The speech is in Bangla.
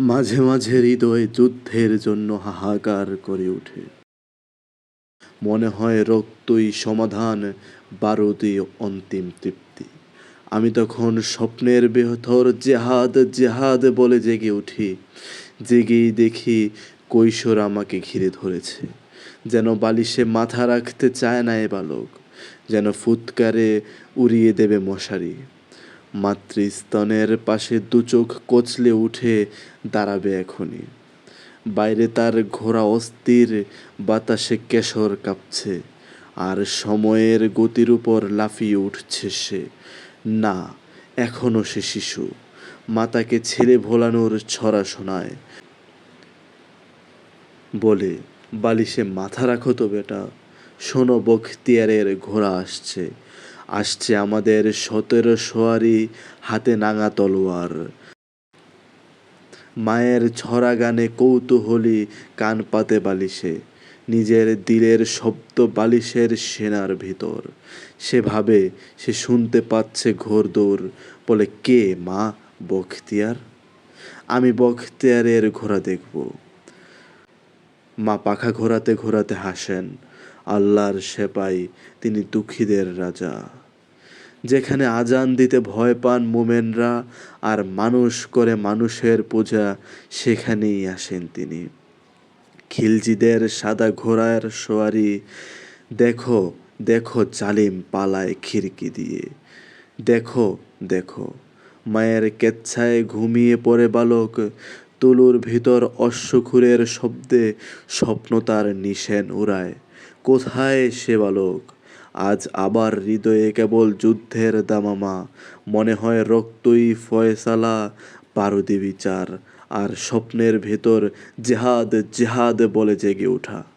মাঝে মাঝে হৃদয় যুদ্ধের জন্য হাহাকার করে ওঠে। মনে হয় রক্তই সমাধান, বারুদই অন্তিম তৃপ্তি। আমি তখন স্বপ্নের বেহতর জেহাদ জেহাদ বলে জেগে উঠি। জেগেই দেখি কৈশোর আমাকে ঘিরে ধরেছে। যেন বালিশে মাথা রাখতে চায় না এ বালক। যেন ফুৎকারে উড়িয়ে দেবে মশারি। মাতৃস্তনের পাশে দু চোখ কচলে উঠে দাঁড়াবে এখনই। বাইরে তার ঘোড়া অস্থির, বাতাসে কেশর কাঁপছে, আর সময়ের গতির উপর লাফিয়ে উঠছে সে। না, এখনও সে শিশু, মাতাকে ছেলে ভোলানোর ছড়া শোনায়। বলে, বালিশে মাথা রাখো তো বেটা, শোনো বখতিয়ারের ঘোড়া আসছে। আসছে আমাদের সতেরো সোয়ারি হাতে নাঙা তলোয়ার। মায়ের ছড়া গানে কৌতূহলী কান পাতে বালিশে, নিজের দিলের শব্দ বালিশের সেনার ভিতর। সে ভাবে সে শুনতে পাচ্ছে ঘোর ঘোরদৌড় বলে, কে মা বখতিয়ার? আমি বখতিয়ারের ঘোড়া দেখব। মা পাখা ঘোরাতে ঘোরাতে হাসেন, আল্লাহর সেপাই তিনি দুঃখীদের রাজা। যেখানে আজান দিতে ভয় পান মোমেনরা আর মানুষ করে মানুষের পূজা সেখানেই আসেন তিনি। খিলজিদের সাদা ঘোড়ার সোয়ারি, দেখো দেখো জালিম পালায় খিড়কি দিয়ে। দেখো দেখো, মায়ের কেচ্ছায় ঘুমিয়ে পড়ে বালক, তুলুর ভিতর অশ্বখুরের শব্দে স্বপ্ন তার নিশেন উড়ায়। কোথায় সে বালক? আজ আবার হৃদয়ে কেবল যুদ্ধের দামামা। মনে হয় রক্তই ফয়সালা বারুদি বিচার, আর স্বপ্নের ভেতর জেহাদ জেহাদ বলে জেগে ওঠা।